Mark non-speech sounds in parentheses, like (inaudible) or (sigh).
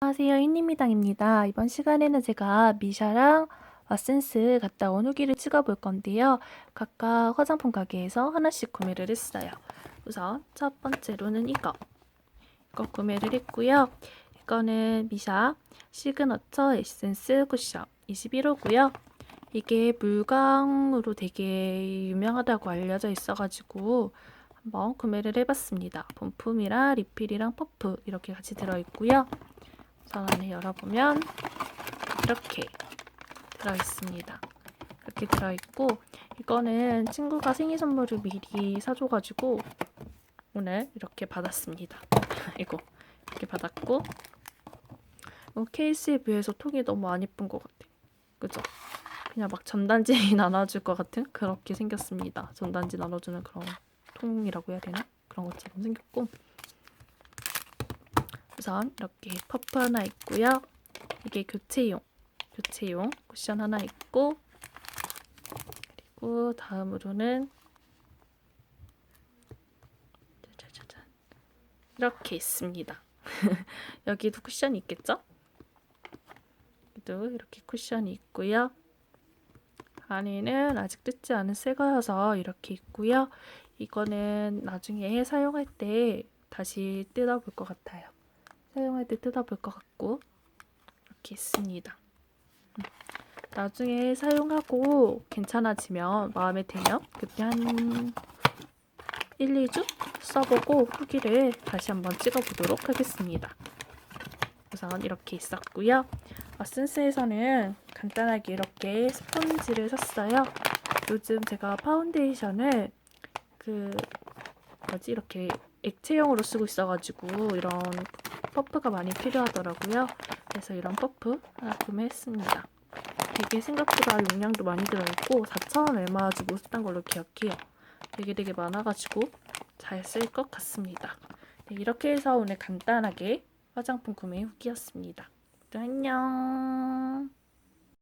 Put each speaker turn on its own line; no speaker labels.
안녕하세요. 인니미당입니다. 이번 시간에는 제가 미샤랑 왓센스 갔다 온 후기를 찍어볼 건데요. 각각 화장품 가게에서 하나씩 구매를 했어요. 우선 첫 번째로는 이거. 이거 구매를 했고요. 이거는 미샤 시그너처 에센스 쿠션 21호고요. 이게 물광으로 되게 유명하다고 알려져 있어가지고 한번 구매를 해봤습니다. 본품이랑 리필이랑 퍼프 이렇게 같이 들어있고요. 우선 안에 열어보면 이렇게 들어있습니다. 이렇게 들어있고 이거는 친구가 생일 선물을 미리 사줘가지고 오늘 이렇게 받았습니다. (laughs) 이거 이렇게 받았고 어, 케이스에 비해서 통이 너무 안 이쁜 것 같아. 그죠? 그냥 막 전단지 (laughs) 나눠줄 것 같은 그렇게 생겼습니다. 전단지 나눠주는 그런 통이라고 해야 되나? 그런 것처럼 생겼고 우선 이렇게 퍼프 하나 있고요. 이게 교체용, 교체용 쿠션 하나 있고 그리고 다음으로는 짜자자잔 이렇게 있습니다. (laughs) 여기도 쿠션이 있겠죠? 여기도 이렇게 쿠션이 있고요. 안에는 아직 뜯지 않은 새 거여서 이렇게 있고요. 이거는 나중에 사용할 때 다시 뜯어볼 것 같아요. 사용할 때 뜯어볼 것 같고 이렇게 있습니다. 음. 나중에 사용하고 괜찮아지면 마음에 들면 그때 한 1, 2주 써보고 후기를 다시 한번 찍어보도록 하겠습니다. 우선 이렇게 있었고요. 왓슨스에서는 간단하게 이렇게 스펀지를 샀어요. 요즘 제가 파운데이션을 그 뭐지 이렇게 액체형으로 쓰고 있어가지고 이런 퍼프가 많이 필요하더라고요. 그래서 이런 퍼프 하나 구매했습니다. 되게 생각보다 용량도 많이 들어있고 4,000원 얼마 주고 샀던 걸로 기억해요. 되게 되게 많아가지고 잘 쓸 것 같습니다. 네, 이렇게 해서 오늘 간단하게 화장품 구매 후기였습니다. 또 안녕.